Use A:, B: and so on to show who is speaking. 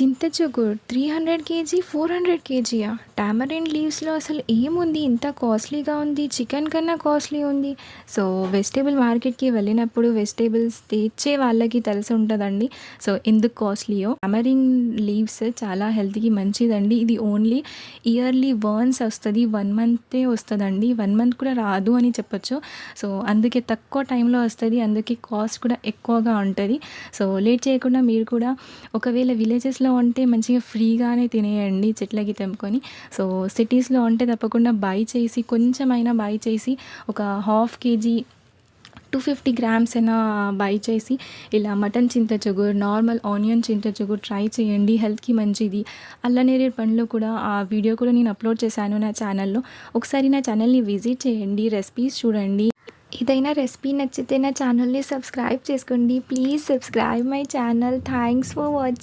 A: చింత చిగురు three hundred kg four hundred కేజీయా tamarind లీవ్స్లో అసలు ఏముంది? ఇంత కాస్ట్లీగా ఉంది చికెన్ కన్నా కాస్ట్లీ ఉంది. సో వెజిటేబుల్ మార్కెట్కి వెళ్ళినప్పుడు వెజిటేబుల్స్ తెచ్చే వాళ్ళకి తెలిసి ఉంటుందండి. సో ఎందుకు కాస్ట్లీయో టామరిన్ లీవ్స్ చాలా హెల్త్కి మంచిదండి. ఇది ఓన్లీ ఇయర్లీ వన్స్ వస్తుంది వన్ మంతే వస్తుందండి. వన్ మంత్ కూడా రాదు అని చెప్పొచ్చు. సో అందుకే తక్కువ టైంలో వస్తుంది అందుకే కాస్ట్ కూడా ఎక్కువగా ఉంటుంది. సో లేట్ చేయకుండా మీరు కూడా ఒకవేళ విలేజెస్లో ఉంటే మంచిగా ఫ్రీగానే తినేయండి చెట్లకి తెంపుకొని సో సిటీస్లో ఉంటే తప్పకుండా బై చేసి కొంచెమైనా బై చేసి ఒక half kg two fifty grams అయినా బై చేసి ఇలా మటన్ చింత చిగురు నార్మల్ ఆనియన్ చింత చిగురు ట్రై చేయండి హెల్త్కి మంచిది. అల్లనేరేడు పండ్లు కూడా ఆ వీడియో కూడా నేను అప్లోడ్ చేశాను నా ఛానల్లో ఒకసారి నా ఛానల్ని విజిట్ చేయండి రెసిపీస్ చూడండి. ఏదైనా రెసిపీ నచ్చితే నా ఛానల్ని సబ్స్క్రైబ్ చేసుకోండి. Please subscribe my channel thanks for watching